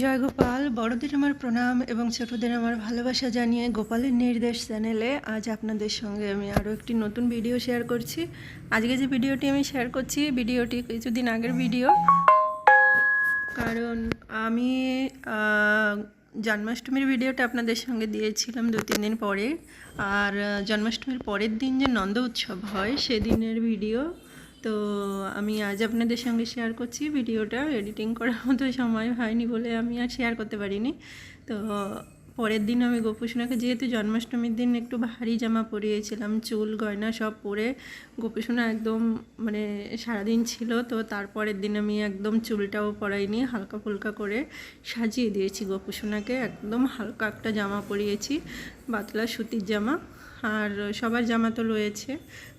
জয় গোপাল বড়দের আমার প্রণাম এবং ছোটদের আমার ভালোবাসা জানিয়ে গোপালের নির্দেশ চ্যানেলে আজ আপনাদের সঙ্গে আমি আরও একটি নতুন ভিডিও শেয়ার করছি। আজকে যে ভিডিওটি আমি শেয়ার করছি, ভিডিওটি কিছুদিন আগের ভিডিও। কারণ আমি জন্মাষ্টমীর ভিডিওটা আপনাদের সঙ্গে দিয়েছিলাম দু, তিন দিন পরে। আর, জন্মাষ্টমীর পরের দিন যে নন্দ উৎসব হয়, সেদিনের ভিডিও তো আমি আজ আপনাদের সঙ্গে শেয়ার করছি ভিডিওটা। এডিটিং করার মতো সময় হয়নি বলে আমি আর শেয়ার করতে পারিনি। তো পরের দিন আমি গোপুসোনাকে, যেহেতু জন্মাষ্টমীর দিন একটু ভারী জামা পরিয়েছিলাম, চুল, গয়না সব পরে গোপুসোনা একদম মানে সারাদিন ছিল, তো তারপরের দিন আমি একদম চুলটাও পরাইনি, হালকা ফুলকা করে সাজিয়ে দিয়েছি গোপুসোনাকে। একদম হালকা একটা জামা পরিয়েছি পাতলা সুতির জামা। আর সবার জামা তো রয়েছে।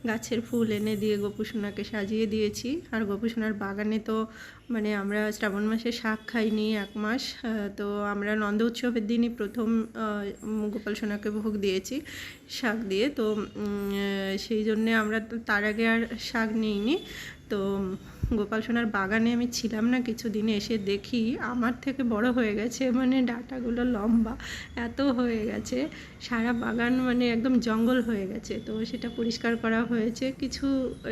গাছের ফুল এনে দিয়ে গোপুসোনাকে সাজিয়ে দিয়েছি। আর গোপুসোনার বাগানে তো মানে আমরা শ্রাবণ মাসে শাক খাইনি এক মাস তো আমরা নন্দ উৎসবের দিনই প্রথম গোপাল সোনাকে ভোগ দিয়েছি শাক দিয়ে। তো সেই জন্যে আমরা তো তার আগে আর শাক নিইনি। তো গোপাল সোনার বাগানে আমি ছিলাম না কিছুদিন, এসে দেখি আমার থেকে বড় হয়ে গেছে মানে ডাটাগুলো লম্বা, এত হয়ে গেছে, সারা বাগান মানে একদম জঙ্গল হয়ে গেছে। তো সেটা পরিষ্কার করা হয়েছে, কিছু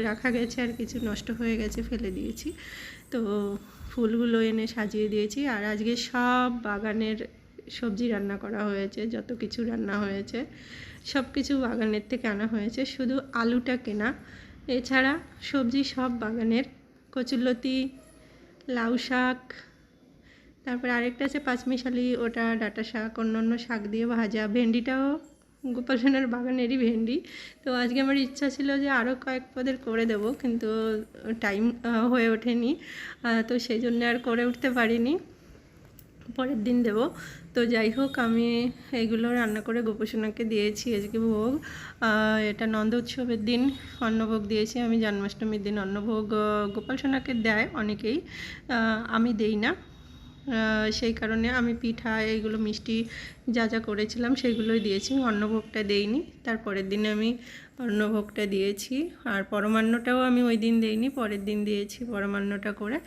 রাখা গেছে আর কিছু নষ্ট হয়ে গেছে, ফেলে দিয়েছি। তো ফুলগুলো এনে সাজিয়ে দিয়েছি আর আজকে সব বাগানের সবজি রান্না করা হয়েছে, যত কিছু রান্না হয়েছে সব কিছু বাগানের থেকে আনা হয়েছে, শুধু আলুটা কেনা। এছাড়া সবজি সব বাগানের। কচুরলতি, লাউ শাক, তারপরে আরেকটা আছে পাঁচমিশালি, ওটা ডাঁটা শাক অন্য অন্য শাক দিয়ে ভাজা। ভেন্ডিটাও গোপাল সোনার বাগানেরই ভেন্ডি। তো আজকে আমার ইচ্ছা ছিল যে আরও কয়েক পদের করে দেবো, কিন্তু টাইম হয়ে ওঠেনি। তো সেই জন্য আর করে উঠতে পারিনি। পরের দিন দেব। তো যাই হোক, আমি এগুলো রান্না করে গোপসোনাকে দিয়েছি আজকে ভোগ। এটা নন্দ উৎসবের দিন, অন্নভোগ দিয়েছি। আমি জন্মাষ্টমীর দিন অন্নভোগ গোপাল সোনাকে দেয় অনেকেই। আমি দেই না। সেই কারণে আমি পিঠা, এইগুলো মিষ্টি যা যা করেছিলাম সেগুলোই দিয়েছি। অন্নভোগটা দেইনি, তারপরের দিন আমি অন্নভোগটা দিয়েছি। আর পরমান্নটাও আমি ওই দিন দেইনি, পরের দিন দিয়েছি পরমান্নটা করে।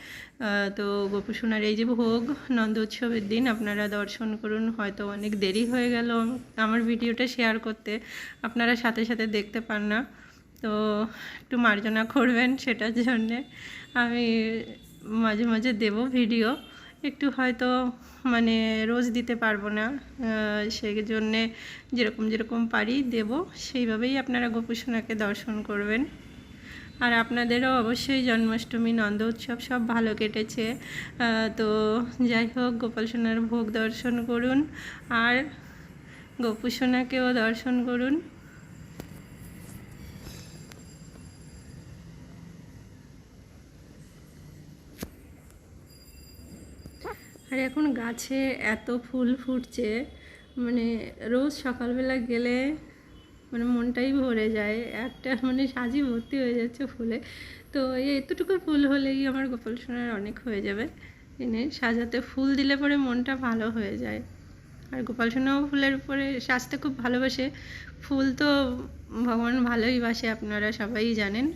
তো গোপুসোনার এই যে ভোগ নন্দ উৎসবের দিন, আপনারা দর্শন করুন, হয়তো অনেক দেরি হয়ে গেল আমার ভিডিওটা শেয়ার করতে। আপনারা সাথে সাথে দেখতে পান না। তো একটু মার্জনা করবেন সেটার জন্যে। আমি মাঝে মাঝে দেব ভিডিও। একটু হয়তো মানে রোজ দিতে পারব না সেই জন্যে যেরকম যেরকম পারি দেব, সেইভাবেই আপনারা গোপুসোনাকে দর্শন করবেন। আর আপনাদেরও অবশ্যই জন্মাষ্টমী, নন্দ উৎসব সব ভালো কেটেছে তো যাই হোক গোপাল সোনার ভোগ দর্শন করুন, আর গোপুসোনাকেও দর্শন করুন। আর এখন গাছে এত ফুল ফুটছে মানে রোজ সকালবেলা গেলে মানে মনটাই ভরে যায়, একটা মানে সাজি ভর্তি হয়ে যাচ্ছে ফুলে। তো এতটুকু ফুল হলেই আমার গোপাল সোনার অনেক হয়ে যাবে। এনে সাজাতে ফুল দিলে পরে মনটা ভালো হয়ে যায়। আর গোপাল সোনাও ফুলের উপরে সাজতে খুব ভালোবাসে। ফুল তো ভগবান ভালোই বাসে, আপনারা সবাই জানেন।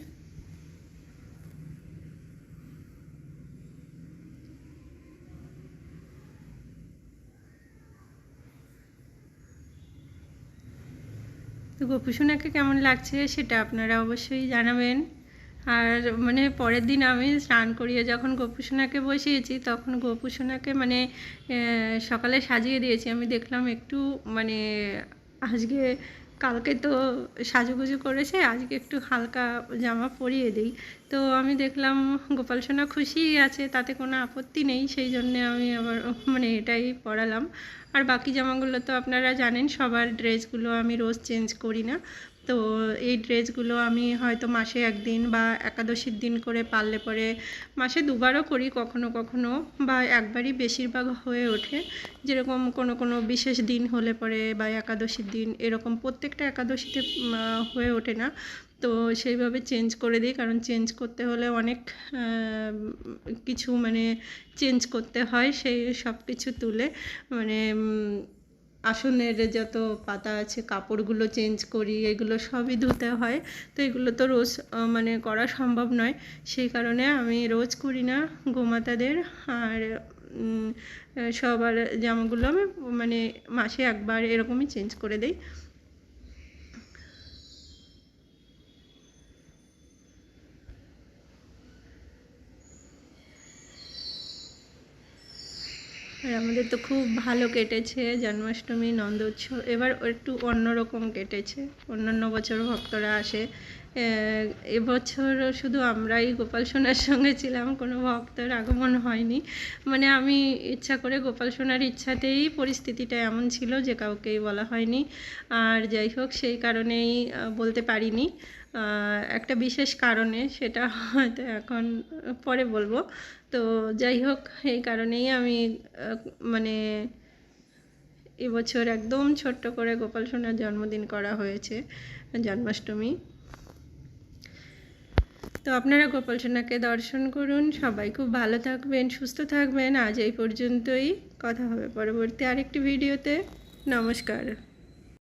তো গোপুসোনাকে কেমন লাগছে সেটা আপনারা অবশ্যই জানাবেন। আর মানে পরের দিন আমি স্নান করিয়ে যখন গোপুসোনাকে বসিয়েছি, তখন গোপুসোনাকে মানে সকালে সাজিয়ে দিয়েছি। আমি দেখলাম একটু মানে আজকে কালকে তো সাজুগুজু করেছে, আজকে একটু হালকা জামা পরিয়ে দিই। তো আমি দেখলাম গোপাল সোনা খুশিই আছে, তাতে কোনো আপত্তি নেই, সেই জন্যে আমি আবার মানে এটাই পরালাম আর বাকি জামাগুলো তো আপনারা জানেন, সবার ড্রেসগুলো আমি রোজ চেঞ্জ করি না। তো এই ড্রেসগুলো আমি হয়তো মাসে একদিন বা একাদশীর দিন করে পারলে পরে মাসে দুবারও করি কখনো কখনো বা একবারই বেশিরভাগ হয়ে ওঠে। যেরকম কোনো কোনো বিশেষ দিন হলে পরে বা একাদশীর দিন এরকম প্রত্যেকটা একাদশীতে হয়ে ওঠে না। তো সেইভাবে চেঞ্জ করে দিই কারণ চেঞ্জ করতে হলে অনেক কিছু মানে চেঞ্জ করতে হয় সেই সব কিছু তুলে। মানে আসনের যত পাতা আছে, কাপড়গুলো চেঞ্জ করি, এগুলো সবই ধুতে হয়। তো এগুলো তো রোজ মানে করা সম্ভব নয়। সেই কারণে আমি রোজ করি না গোমাতাদের। আর সবার জামাগুলো আমি মানে মাসে একবার এরকমই চেঞ্জ করে দিই। আর আমাদের তো খুব ভালো কেটেছে জন্মাষ্টমী নন্দ উৎসব এবার একটু অন্যরকম কেটেছে। অন্যান্য বছর ভক্তরা আসে। এবছর শুধু আমরাই গোপাল সোনার সঙ্গে ছিলাম, কোনো ভক্তের আগমন হয়নি। মানে আমি ইচ্ছা করে গোপাল সোনার ইচ্ছাতেই পরিস্থিতিটা এমন ছিল যে কাউকেই বলা হয়নি। আর যাই হোক, সেই কারণেই বলতে পারিনি। একটা বিশেষ কারণে সেটা হয়তো এখন পরে বলব। তো যাই হোক, এই কারণেই আমি মানে এবছর একদম ছোট্ট করে গোপাল সোনার জন্মদিন করা হয়েছে, জন্মাষ্টমী। তো আপনারা গোপাল সোনাকে দর্শন করুন, সবাই খুব ভালো থাকবেন, সুস্থ থাকবেন। আজ এই পর্যন্তই। কথা হবে পরবর্তী আরেকটি ভিডিওতে। নমস্কার।